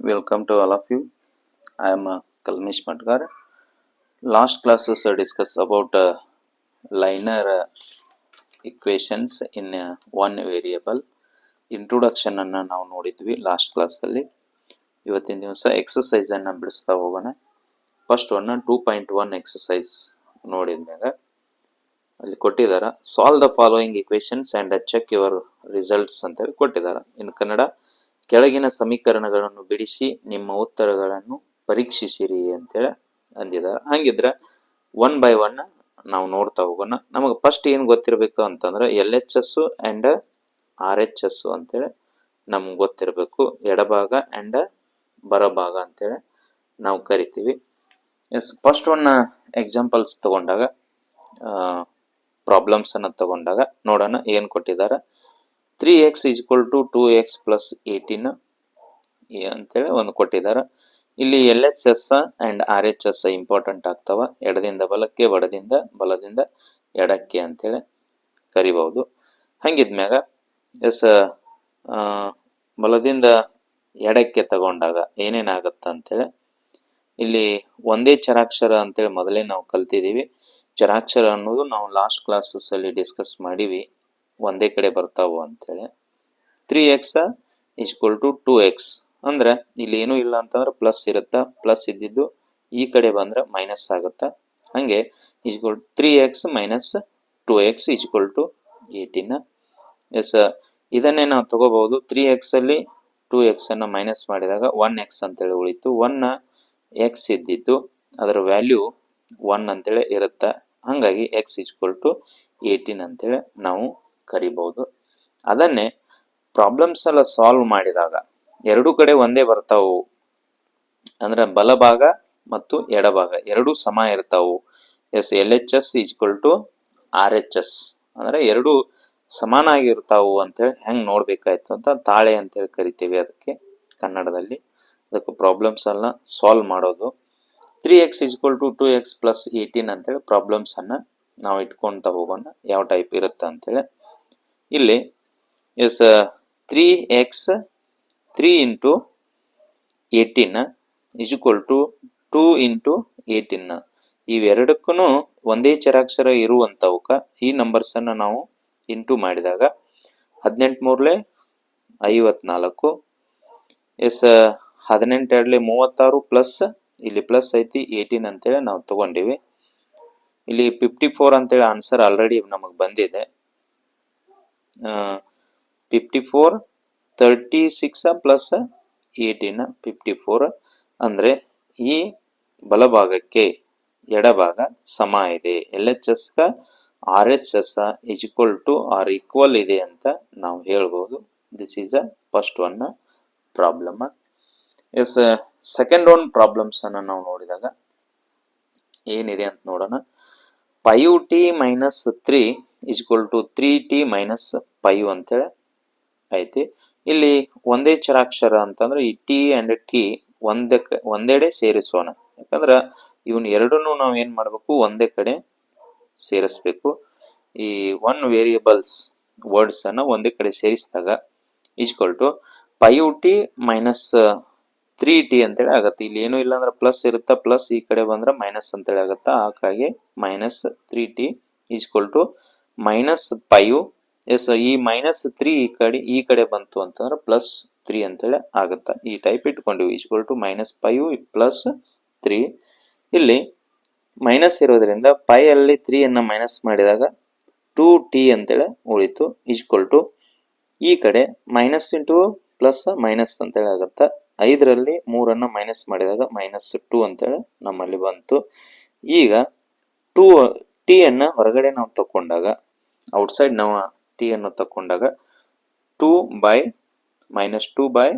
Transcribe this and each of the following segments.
Welcome to all of you. I am uh, Kalmish Matgar. Last classes uh, discuss about uh, linear uh, equations in uh, one variable. Introduction ಅನ್ನ ನಾವು ನೋಡಿದ್ವಿ last ಕ್ಲಾಸಲ್ಲಿ ಇವತ್ತಿನ ದಿವಸ ಎಕ್ಸಸೈಸನ್ನು ಬಿಡಿಸ್ತಾ ಹೋಗೋಣ first one two point one exercise ನೋಡಿದ್ಮ್ಯಾಗ ಅಲ್ಲಿ ಕೊಟ್ಟಿದ್ದಾರೆ solve the following equations and check your results ಅಂತೇಳಿ ಕೊಟ್ಟಿದ್ದಾರೆ ಇನ್ನು ಕನ್ನಡ ಕೆಳಗಿನ ಸಮೀಕರಣಗಳನ್ನು ಬಿಡಿಸಿ ನಿಮ್ಮ ಉತ್ತರಗಳನ್ನು ಪರೀಕ್ಷಿಸಿರಿ ಅಂತೇಳಿ ಅಂದಿದ್ದಾರೆ. ಹಂಗಿದ್ರೆ ಒನ್ ಬೈ ಒನ್ ನಾವು ನೋಡ್ತಾ ಹೋಗೋಣ. ನಮಗೆ ಫಸ್ಟ್ ಏನು ಗೊತ್ತಿರಬೇಕು ಅಂತಂದ್ರೆ L H S and R H S ಅಂತೇಳಿ ನಮ್ಗೆ ಗೊತ್ತಿರಬೇಕು. ಎಡಭಾಗ ಅಂಡ್ ಬರಭಾಗ ಅಂತೇಳಿ ನಾವು ಕರಿತೀವಿ. ಎಸ್ ಫಸ್ಟ್ ಒನ್ ಎಕ್ಸಾಂಪಲ್ಸ್ ತಗೊಂಡಾಗ ಪ್ರಾಬ್ಲಮ್ಸ್ ಅನ್ನ ತಗೊಂಡಾಗ ನೋಡೋಣ ಏನು ಕೊಟ್ಟಿದ್ದಾರೆ. Three X equal to two X plus eighteen ಅಂತೇಳಿ ಒಂದು ಕೊಟ್ಟಿದ್ದಾರೆ. ಇಲ್ಲಿ L H S and R H S important ಆಗ್ತಾವ. ಎಡದಿಂದ ಬಲಕ್ಕೆ, ಬಡದಿಂದ ಬಲದಿಂದ ಎಡಕ್ಕೆ ಅಂತೇಳಿ ಕರಿಬಹುದು. ಹಂಗಿದ್ಮ್ಯಾಗ ಎಸ್ ಬಲದಿಂದ ಎಡಕ್ಕೆ ತಗೊಂಡಾಗ ಏನೇನಾಗತ್ತ ಅಂತೇಳಿ ಇಲ್ಲಿ ಒಂದೇ ಚರಾಕ್ಷರ ಅಂತೇಳಿ ಮೊದಲೇ ನಾವು ಕಲ್ತಿದ್ದೀವಿ. ಚರಾಕ್ಷರ ಅನ್ನೋದು ನಾವು ಲಾಸ್ಟ್ ಕ್ಲಾಸಸ್ ಅಲ್ಲಿ ಡಿಸ್ಕಸ್ ಮಾಡಿವಿ. ಒಂದೇ ಕಡೆ ಬರ್ತಾವು ಅಂತೇಳಿ. Three X equal to two X ಅಂದ್ರೆ ಇಲ್ಲಿ ಏನೂ ಇಲ್ಲ ಅಂತಂದ್ರೆ ಪ್ಲಸ್ ಇರುತ್ತಾ? ಪ್ಲಸ್ ಇದ್ದಿದ್ದು ಈ ಕಡೆ ಬಂದ್ರೆ ಮೈನಸ್ ಆಗುತ್ತಾ? ಹಂಗೆ equal three X minus two X equal to eighteen S ಇದನ್ನೇ ನಾವು ತಗೋಬಹುದು. ತ್ರೀ ಎಕ್ಸಲ್ಲಿ ಟೂ ಎಕ್ಸನ್ನು ಮೈನಸ್ ಮಾಡಿದಾಗ ಒನ್ ಎಕ್ಸ್ ಅಂತೇಳಿ ಉಳಿತು. ಒನ್ನ ಎಕ್ಸ್ ಇದ್ದಿದ್ದು ಅದರ ವ್ಯಾಲ್ಯೂ ಒನ್ ಅಂತೇಳಿ ಇರುತ್ತೆ? ಹಂಗಾಗಿ ಎಕ್ಸ್ ಈಕ್ವಲ್ ಟು ಏಯ್ಟೀನ್ ಅಂತೇಳಿ ನಾವು ಕರಿಬಹುದು. ಅದನ್ನೇ ಪ್ರಾಬ್ಲಮ್ಸ್ ಎಲ್ಲ ಸಾಲ್ವ್ ಮಾಡಿದಾಗ ಎರಡೂ ಕಡೆ ಒಂದೇ ಬರ್ತಾವು. ಅಂದ್ರೆ ಬಲಭಾಗ ಮತ್ತು ಎಡಭಾಗ ಎರಡೂ ಸಮ ಇರ್ತಾವು. S L H S equal to R H S ಅಂದ್ರೆ ಎರಡು ಸಮಾನಾಗಿರ್ತಾವು ಅಂತೇಳಿ ಹೆಂಗ್ ನೋಡ್ಬೇಕಾಯ್ತು ಅಂತ ತಾಳೆ ಅಂತೇಳಿ ಕರಿತೀವಿ ಅದಕ್ಕೆ ಕನ್ನಡದಲ್ಲಿ. ಅದಕ್ಕೆ ಪ್ರಾಬ್ಲಮ್ಸ್ ಅನ್ನ ಸಾಲ್ವ್ ಮಾಡೋದು. Three X equal to two X plus eighteen ಅಂತೇಳಿ ಪ್ರಾಬ್ಲಮ್ಸ್ ಅನ್ನ ನಾವು ಇಟ್ಕೊಂತ ಹೋಗೋಣ. ಯಾವ ಟೈಪ್ ಇರುತ್ತೆ ಅಂತೇಳಿ ಇಲ್ಲಿ S three X three into eighteen equal to two into eighteen ಇವೆರಡಕ್ಕೂ ಒಂದೇ ಚರಾಕ್ಷರ ಇರುವಂತವಕ್ಕ ಈ ನಂಬರ್ಸನ್ನು ನಾವು ಇಂಟು ಮಾಡಿದಾಗ ಹದಿನೆಂಟು ಮೂರಲೆ ಐವತ್ನಾಲ್ಕು ಎಸ್ ಹದಿನೆಂಟೆರಡ್ಲೆ ಮೂವತ್ತಾರು ಪ್ಲಸ್ ಇಲ್ಲಿ ಪ್ಲಸ್ ಐತಿ ಏಯ್ಟೀನ್ ಅಂತೇಳಿ ನಾವು ತಗೊಂಡಿವಿ. ಇಲ್ಲಿ ಫಿಫ್ಟಿ ಫೋರ್ ಅಂತೇಳಿ ಆನ್ಸರ್ ಆಲ್ರೆಡಿ ನಮಗೆ ಬಂದಿದೆ. Fifty four thirty six plus eighteen fifty four ಅಂದ್ರೆ ಈ ಬಲಭಾಗಕ್ಕೆ ಎಡಭಾಗ ಸಮ ಇದೆ. L H S R H S is equal to are equal ಇದೆ ಅಂತ ನಾವು ಹೇಳ್ಬೋದು. This is a first one problem yes second one problems ಅನ್ನ ನಾವು ನೋಡಿದಾಗ ಏನಿದೆ ಅಂತ ನೋಡೋಣ. Five t minus three equal to three t minus five ಅಂತೇಳಿ ಐತಿ. ಇಲ್ಲಿ ಒಂದೇ ಚರಾಕ್ಷರ ಅಂತಂದ್ರೆ ಈ ಟಿ ಅಂಡ್ ಟಿ ಒಂದೇ ಒಂದೆಡೆ ಸೇರಿಸೋಣ. ಯಾಕಂದ್ರೆ ಇವನ್ ಎರಡನ್ನೂ ನಾವು ಏನು ಮಾಡಬೇಕು? ಒಂದೇ ಕಡೆ ಸೇರಿಸ್ಬೇಕು. ಈ ಒನ್ ವೇರಿಯಬಲ್ಸ್ ವರ್ಡ್ಸ್ ಅನ್ನ ಒಂದೇ ಕಡೆ ಸೇರಿಸಿದಾಗ equal to five t minus three t ಅಂತೇಳಿ ಆಗತ್ತೆ. ಇಲ್ಲಿ ಏನು ಇಲ್ಲ ಅಂದ್ರೆ ಪ್ಲಸ್ ಇರುತ್ತಾ ಪ್ಲಸ್ ಈ ಕಡೆ ಬಂದ್ರೆ ಮೈನಸ್ ಅಂತೇಳಿ ಆಗುತ್ತಾ. ಹಾಗಾಗಿ minus three t equal to minus five yes ಈ ಮೈನಸ್ ತ್ರೀ ಈ ಕಡೆ ಈ ಕಡೆ ಬಂತು ಅಂತಂದ್ರೆ ಪ್ಲಸ್ ತ್ರೀ ಅಂತೇಳಿ ಆಗತ್ತ. ಈ type ಇಟ್ಕೊಂಡಿವಿ equal to minus five plus three ಇಲ್ಲಿ ಮೈನಸ್ ಇರೋದ್ರಿಂದ ಪೈ ಅಲ್ಲಿ ತ್ರೀಯನ್ನು ಮೈನಸ್ ಮಾಡಿದಾಗ ಟೂ ಟಿ ಅಂತೇಳಿ ಉಳಿತು. ಈಕ್ವಲ್ ಟು ಈ ಕಡೆ ಮೈನಸ್ ಇಂಟು ಪ್ಲಸ್ ಮೈನಸ್ ಅಂತೇಳಿ ಆಗತ್ತ. ಐದರಲ್ಲಿ ಮೂರನ್ನು ಮೈನಸ್ ಮಾಡಿದಾಗ ಮೈನಸ್ ಟೂ ಅಂತೇಳಿ ನಮ್ಮಲ್ಲಿ ಬಂತು. ಈಗ ಟೂ ಟಿ ಅನ್ನ ಹೊರಗಡೆ ನಾವು ತಕೊಂಡಾಗ ಔಟ್ಸೈಡ್ ನಾವು ಟಿ ತಗೊಂಡಾಗ two by minus two by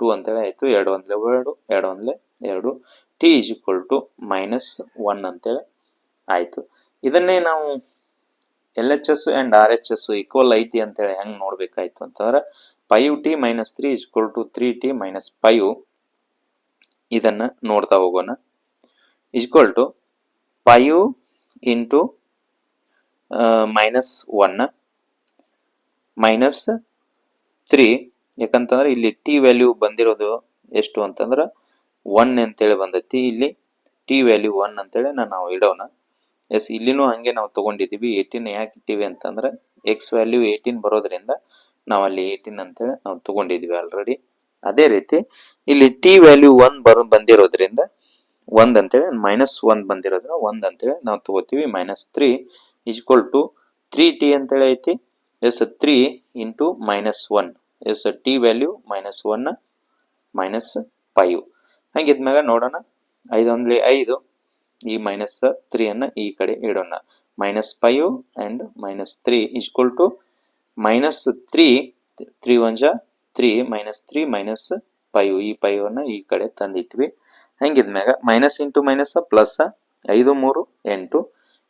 two ಅಂತೇಳಿ ಆಯ್ತು. ಎರಡು ಒಂದ್ಲೆ ಎರಡು ಎರಡು ಒಂದ್ಲೆ ಎರಡು. T is equal to minus one ಅಂತೇಳಿ ಆಯ್ತು. ಇದನ್ನೇ ನಾವು L H S and R H S equal ಐತಿ ಅಂತೇಳಿ ಹೆಂಗೆ ನೋಡಬೇಕಾಯ್ತು ಅಂತಂದ್ರೆ five t minus three equal to three t minus five ಇದನ್ನ ನೋಡ್ತಾ ಹೋಗೋಣ. Equal to five into minus one minus three ಯಾಕಂತಂದ್ರೆ ಇಲ್ಲಿ ಟಿ ವ್ಯಾಲ್ಯೂ ಬಂದಿರೋದು ಎಷ್ಟು ಅಂತಂದ್ರೆ ಒನ್ ಅಂತೇಳಿ ಬಂದೈತಿ. ಇಲ್ಲಿ ಟಿ ವ್ಯಾಲ್ಯೂ ಒನ್ ಅಂತೇಳಿ ನಾವು ಇಡೋಣ. ಎಸ್ ಇಲ್ಲಿನೂ ಹಂಗೆ ನಾವು ತಗೊಂಡಿದ್ದೀವಿ. ಏಯ್ಟೀನ್ ಯಾಕೆ ಇಟ್ಟಿವಿ ಅಂತಂದ್ರೆ ಎಕ್ಸ್ ವ್ಯಾಲ್ಯೂ ಏಯ್ಟೀನ್ ಬರೋದ್ರಿಂದ ನಾವು ಅಲ್ಲಿ ಏಯ್ಟೀನ್ ಅಂತೇಳಿ ನಾವು ತಗೊಂಡಿದ್ವಿ ಆಲ್ರೆಡಿ ಅದೇ ರೀತಿ ಇಲ್ಲಿ ಟಿ ವ್ಯಾಲ್ಯೂ ಒನ್ ಬರೋ ಬಂದಿರೋದ್ರಿಂದ ಒಂದ್ ಅಂತೇಳಿ ಮೈನಸ್ ಒಂದ್ ಬಂದಿರೋದ್ರ ಒಂದ್ ಅಂತೇಳಿ ನಾವು ತಗೋತೀವಿ minus three equal to three t ಅಂತೇಳಿ ಐತಿ. Yes three into minus one yes t value minus one minus five ಹಂಗಿದ್ಮ್ಯಾಗ ನೋಡೋಣ. ಐದೊಂದ್ಲಿ ಐದು, ಈ ಮೈನಸ್ ತ್ರೀ ಅನ್ನ ಈ ಕಡೆ ಇಡೋಣ. Minus five and minus three equal to minus three three one ಜಾ three minus three minus five ಈ ಫೈವ್ ಅನ್ನ ಈ ಕಡೆ ತಂದಿಟ್ವಿ. ಹಂಗಿದ್ಮ್ಯಾಗ? ಮೈನಸ್ ಇಂಟು ಮೈನಸ್ ಪ್ಲಸ್ ಐದು ಮೂರು ಎಂಟು.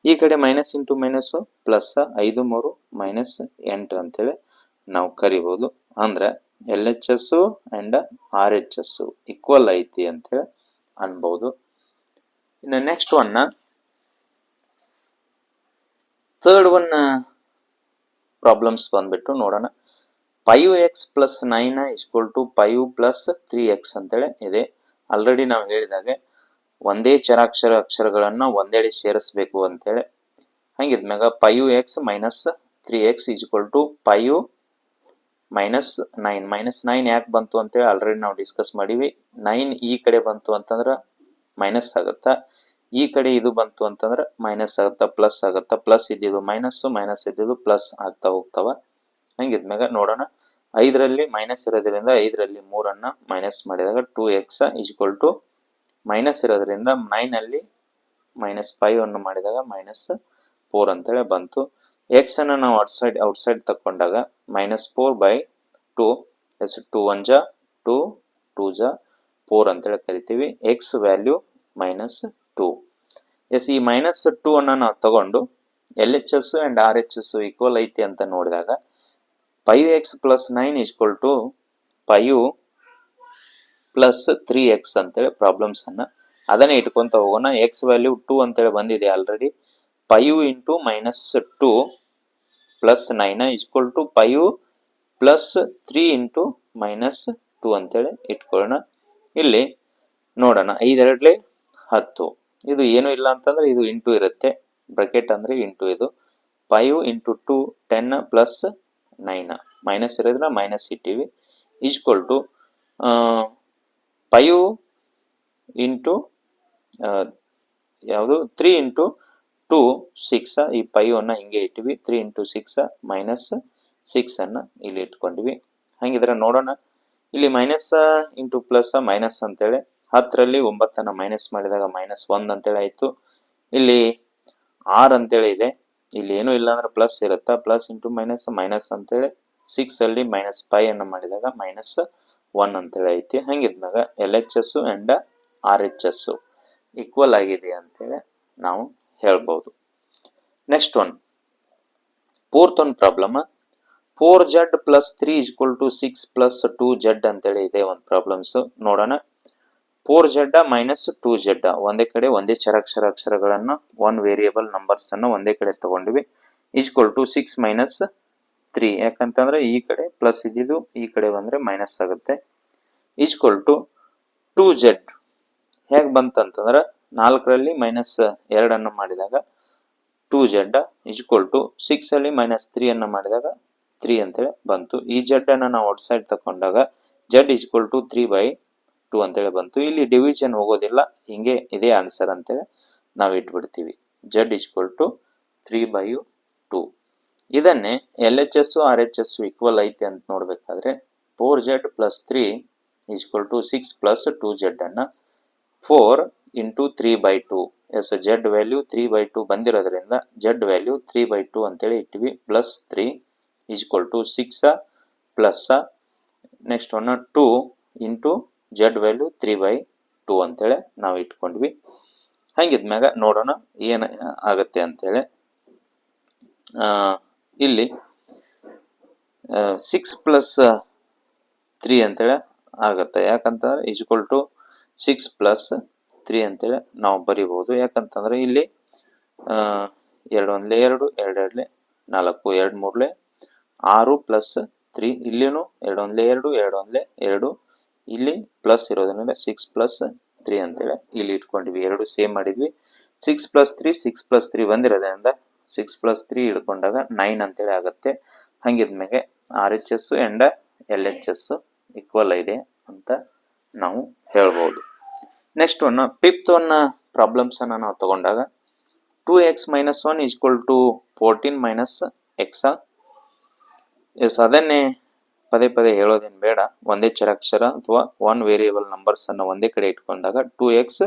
ಈ ಕಡೆ ಮೈನಸ್ ಇಂಟು ಮೈನಸ್ ಪ್ಲಸ್ ಐದು ಮೂರು ಮೈನಸ್ ಎಂಟು ಅಂತೇಳಿ ನಾವು ಕರಿಬಹುದು ಅಂದ್ರೆ L H S and R H S equal ಐತಿ ಅಂತೇಳಿ ಅನ್ಬಹುದು ಇನ್ನು ನೆಕ್ಸ್ಟ್ ಒನ್ನ ಥರ್ಡ್ ಒನ್ ಪ್ರಾಬ್ಲಮ್ಸ್ ಬಂದ್ಬಿಟ್ಟು ನೋಡೋಣ. Five x plus nine is equal to five plus three x ಅಂತೇಳಿ ಇದೆ. ಆಲ್ರೆಡಿ ನಾವು ಹೇಳಿದಾಗೆ ಒಂದೇ ಚರಾಕ್ಷರ ಅಕ್ಷರಗಳನ್ನು ಒಂದೆಡೆ ಸೇರಿಸ್ಬೇಕು ಅಂತೇಳಿ. ಹಂಗಿದ್ಮ್ಯಾಗ five x minus three x equal to five minus nine minus nine ಯಾಕೆ ಬಂತು ಅಂತೇಳಿ ಆಲ್ರೆಡಿ ನಾವು ಡಿಸ್ಕಸ್ ಮಾಡೀವಿ. ನೈನ್ ಈ ಕಡೆ ಬಂತು ಅಂತಂದ್ರೆ ಮೈನಸ್ ಆಗುತ್ತಾ? ಈ ಕಡೆ ಇದು ಬಂತು ಅಂತಂದ್ರೆ ಮೈನಸ್ ಆಗುತ್ತಾ ಪ್ಲಸ್ ಆಗುತ್ತಾ ಪ್ಲಸ್ ಇದ್ದಿದ್ದು ಮೈನಸ್ ಮೈನಸ್ ಇದ್ದಿದ್ದು ಪ್ಲಸ್ ಆಗ್ತಾ ಹೋಗ್ತಾವ. ಹಂಗಿದ್ಮ್ಯಾಗ ನೋಡೋಣ. ಐದರಲ್ಲಿ ಮೈನಸ್ ಇರೋದ್ರಿಂದ ಐದರಲ್ಲಿ ಮೂರನ್ನು ಮೈನಸ್ ಮಾಡಿದಾಗ two x equal to minus ಇರೋದ್ರಿಂದ ನೈನ್ ಅಲ್ಲಿ ಮೈನಸ್ ಫೈವ್ ಅನ್ನು ಮಾಡಿದಾಗ ಮೈನಸ್ ಫೋರ್ ಅಂತೇಳಿ ಬಂತು. ಎಕ್ಸ್ ಅನ್ನು ನಾವು outside outside ತಕೊಂಡಾಗ minus four by two yes two one ಜಾ ಟೂ ಟೂ ಜಾ ಫೋರ್ ಅಂತೇಳಿ ಕರಿತೀವಿ. X value minus two yes ಈ ಮೈನಸ್ ಟೂ ಅನ್ನ ನಾವು ತಗೊಂಡು L H S and R H S equal ಐತಿ ಅಂತ ನೋಡಿದಾಗ five x plus nine equal to five plus three x ಅಂತೇಳಿ ಪ್ರಾಬ್ಲಮ್ಸ್ ಅನ್ನ ಅದನ್ನೇ ಇಟ್ಕೊತ ಹೋಗೋಣ. ಎಕ್ಸ್ ವ್ಯಾಲ್ಯೂ ಟೂ ಅಂತೇಳಿ ಬಂದಿದೆ already five into minus two plus nine equal to five plus three into minus two ಅಂತೇಳಿ ಇಟ್ಕೊಳ್ಳೋಣ. ಇಲ್ಲಿ ನೋಡೋಣ. ಐದೆರಡ್ಲೆ ಹತ್ತು. ಇದು ಏನು ಇಲ್ಲ ಅಂತಂದ್ರೆ ಇದು ಇಂಟು ಇರುತ್ತೆ. ಬ್ರಕೆಟ್ ಅಂದ್ರೆ ಇಂಟು ಇದು. Five into two ten plus nine minus ಇರೋದ್ರ minus ಇಟ್ಟಿವಿ. Is equal to five into ಯಾವುದು? ತ್ರೀ ಇಂಟು ಟು ಸಿಕ್ಸ್ ಈ ಫೈವ್ ಅನ್ನ ಹಿಂಗೆ ಇಟ್ಟಿವಿ. Three into six minus six ಅನ್ನ ಇಲ್ಲಿ ಇಟ್ಕೊಂಡಿವಿ. ಹಂಗಿದ್ರೆ ನೋಡೋಣ. ಇಲ್ಲಿ ಮೈನಸ್ ಇಂಟು ಪ್ಲಸ್ ಮೈನಸ್ ಅಂತೇಳಿ ಹತ್ತರಲ್ಲಿ ಒಂಬತ್ತನ್ನ ಮೈನಸ್ ಮಾಡಿದಾಗ ಮೈನಸ್ ಒಂದ್ ಅಂತೇಳಿ ಆಯಿತು. ಇಲ್ಲಿ ಆರ್ ಅಂತೇಳಿ ಇದೆ. ಇಲ್ಲಿ ಏನೂ ಇಲ್ಲ ಅಂದ್ರೆ ಪ್ಲಸ್ ಇರುತ್ತಾ? ಪ್ಲಸ್ ಇಂಟು ಮೈನಸ್ ಮೈನಸ್ ಅಂತೇಳಿ ಸಿಕ್ಸ್ ಅಲ್ಲಿ ಮೈನಸ್ ಫೈ ಅನ್ನು ಮಾಡಿದಾಗ ಮೈನಸ್ ಒನ್ ಅಂತೇಳಿ ಐತಿ ಹಂಗಿದ್ಮ್ಯಾಗ L H S and R H S equal ಆಗಿದೆ ಅಂತೇಳಿ ನಾವು ಹೇಳ್ಬೋದು. Next one fourth one problem four z plus three equal to six plus two z ಅಂತೇಳಿ ಇದೆ ಒಂದು ಪ್ರಾಬ್ಲಮ್ಸ್ ನೋಡೋಣ. Four z minus two z ಒಂದೇ ಕಡೆ ಒಂದೇ ಚರಾಕ್ಷರ ಅಕ್ಷರಗಳನ್ನು ಒನ್ ವೇರಿಯಬಲ್ ನಂಬರ್ಸ್ ಅನ್ನು ಒಂದೇ ಕಡೆ ತಗೊಂಡ್ವಿ. Equal to six minus three ಯಾಕಂತಂದ್ರೆ ಈ ಕಡೆ ಪ್ಲಸ್ ಇದ್ದಿದ್ದು ಈ ಕಡೆ ಬಂದ್ರೆ ಮೈನಸ್ ಆಗುತ್ತೆ. ಈಕ್ವಲ್ ಟು ಟೂ ಜೆಡ್ ಹೇಗೆ ಬಂತಂತಂದ್ರೆ ನಾಲ್ಕರಲ್ಲಿ ಮೈನಸ್ ಎರಡನ್ನು ಮಾಡಿದಾಗ two z equal to six ಅಲ್ಲಿ ಮೈನಸ್ ತ್ರೀ ಅನ್ನು ಮಾಡಿದಾಗ ತ್ರೀ ಅಂತೇಳಿ ಬಂತು. ಈ ಜೆಡ್ ಅನ್ನು ನಾವು ಔಟ್ ಸೈಡ್ ತಗೊಂಡಾಗ z equal to three by two ಅಂತೇಳಿ ಬಂತು. ಇಲ್ಲಿ ಡಿವಿಷನ್ ಹೋಗೋದಿಲ್ಲ. ಹಿಂಗೆ ಇದೇ ಆನ್ಸರ್ ಅಂತೇಳಿ ನಾವು ಇಟ್ಬಿಡ್ತೀವಿ. Z equal to three by two ಇದನ್ನೇ L H S R H S equal ಐತೆ ಅಂತ ನೋಡಬೇಕಾದ್ರೆ four z plus three equal to six plus two z ಅನ್ನ four into three by two yes z value three by two ಬಂದಿರೋದ್ರಿಂದ z value three by two ಅಂತೇಳಿ ಇಟ್ವಿ plus three equal to six plus next one two into z value three by two ಅಂತೇಳಿ ನಾವು ಇಟ್ಕೊಂಡ್ವಿ. ಹಂಗಿದ್ಮ್ಯಾಗ ನೋಡೋಣ ಏನು ಆಗತ್ತೆ ಅಂತೇಳಿ. ಇಲ್ಲಿ six plus three ಅಂತೇಳಿ ಆಗತ್ತೆ. ಯಾಕಂತಂದ್ರೆ equal to six plus three ಅಂತೇಳಿ ನಾವು ಬರಿಬೋದು. ಯಾಕಂತಂದ್ರೆ ಇಲ್ಲಿ ಎರಡು ಒಂದ್ಲೆ ಎರಡು ಎರಡು ಎರಡ್ಲೆ ನಾಲ್ಕು, ಎರಡು ಮೂರ್ಲೆ ಆರು ಪ್ಲಸ್ ತ್ರೀ ಇಲ್ಲಿನೂ ಎರಡು ಒಂದ್ಲೆ ಎರಡು ಎರಡು ಒಂದ್ಲೆ ಎರಡು ಇಲ್ಲಿ ಪ್ಲಸ್ ಇರೋದ್ರಿಂದ ಸಿಕ್ಸ್ ಪ್ಲಸ್ ತ್ರೀ ಅಂತೇಳಿ ಇಲ್ಲಿ ಇಟ್ಕೊಂಡಿವಿ ಎರಡು ಸೇಮ್ ಮಾಡಿದ್ವಿ. Six plus three six plus three ಬಂದಿರೋದ್ರಿಂದ ಸಿಕ್ಸ್ ಪ್ಲಸ್ ತ್ರೀ ಹಿಡ್ಕೊಂಡಾಗ ನೈನ್ ಅಂತೇಳಿ ಆಗುತ್ತೆ. ಹಂಗಿದ್ಮೇಲೆ R H S and L H S equal ಇದೆ ಅಂತ ನಾವು ಹೇಳ್ಬೋದು. Next one fifth one problems ಅನ್ನ ನಾವು ತಗೊಂಡಾಗ two x minus one equal to fourteen minus x yes ಅದನ್ನೇ ಪದೇ ಪದೇ ಹೇಳೋದೇನು ಬೇಡ. ಒಂದೇ ಚರಾಕ್ಷರ ಅಥವಾ ಒನ್ ವೇರಿಯೇಬಲ್ ನಂಬರ್ಸ್ ಅನ್ನು ಒಂದೇ ಕಡೆ ಇಟ್ಕೊಂಡಾಗ ಟೂ ಎಕ್ಸ್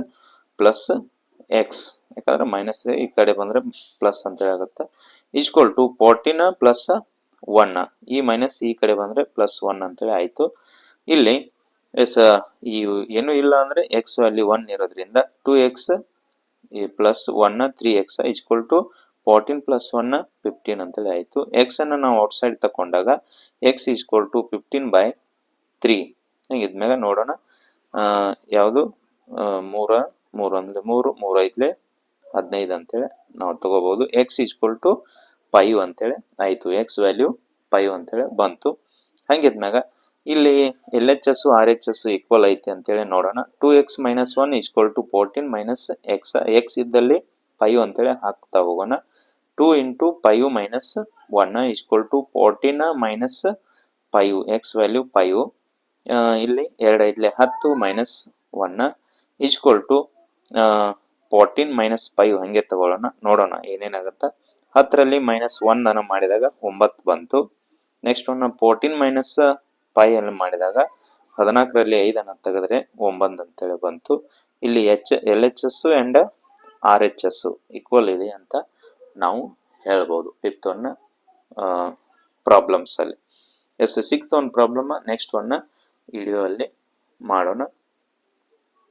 ಪ್ಲಸ್ ಎಕ್ಸ್ ಯಾಕಂದ್ರೆ ಮೈನಸ್ ಈ ಕಡೆ ಬಂದ್ರೆ ಪ್ಲಸ್ ಅಂತ ಆಗುತ್ತೆ. Is equal to fourteen plus one ಈ ಮೈನಸ್ ಈ ಕಡೆ ಬಂದ್ರೆ ಪ್ಲಸ್ ಒನ್ ಅಂತೇಳಿ ಆಯ್ತು. ಇಲ್ಲಿ, ಎಸ್ ಈ ಏನು ಇಲ್ಲ ಅಂದ್ರೆ ಎಕ್ಸ್ ವ್ಯಾಲ್ಯೂ ಒನ್ ಇರೋದ್ರಿಂದ two x plus one three x is equal to fourteen plus one fifteen ಅಂತೇಳಿ ಆಯಿತು. ಎಕ್ಸನ್ನು ನಾವು ಔಟ್ಸೈಡ್ ತಗೊಂಡಾಗ X equal to fifteen by three ಇದ್ಮೇಲೆ ನೋಡೋಣ. ಯಾವುದು? ಮೂರ, ಮೂರು ಅಂದರೆ ಮೂರು ಮೂರು ಐದ್ಲೆ ಹದಿನೈದು ಅಂತೇಳಿ ನಾವು ತಗೋಬೋದು. ಎಕ್ಸ್ ಈಜ್ಕೊಲ್ ಟು ಫೈವ್ ಅಂತೇಳಿ ಆಯಿತು. ಎಕ್ಸ್ ವ್ಯಾಲ್ಯೂ ಫೈವ್ ಅಂತೇಳಿ ಬಂತು. ಹಂಗಿದ್ಮ್ಯಾಗ ಇಲ್ಲಿ L H S R H S equal ಐತಿ ಅಂತೇಳಿ ನೋಡೋಣ. Two x minus one equal to fourteen minus x x ಇದ್ದಲ್ಲಿ ಫೈವ್ ಅಂತೇಳಿ ಹಾಕ್ತಾ ಹೋಗೋಣ. Two into five minus one equal to fourteen minus five x value five ಇಲ್ಲಿ ಎರಡು ಐದಲೆ ಹತ್ತು minus one equal to fourteen minus five ಹಂಗೆ ತಗೊಳ್ಳೋಣ, ನೋಡೋಣ ಏನೇನಾಗುತ್ತೆ. ಹತ್ತರಲ್ಲಿ ಮೈನಸ್ ಒನ್ ಅನ್ನು ಮಾಡಿದಾಗ ಒಂಬತ್ತು ಬಂತು. Next one fourteen minus five ಅನ್ನು ಮಾಡಿದಾಗ ಹದಿನಾಲ್ಕರಲ್ಲಿ ಐದನ್ನು ತೆಗೆದ್ರೆ ಒಂಬತ್ತು ಅಂತೇಳಿ ಬಂತು. ಇಲ್ಲಿ H L H S and R H S equal ಇದೆ ಅಂತ ನಾವು ಹೇಳ್ಬೋದು. Fifth one ಪ್ರಾಬ್ಲಮ್ಸಲ್ಲಿ yes sixth one problem next one video ಅಲ್ಲಿ ಮಾಡೋಣ.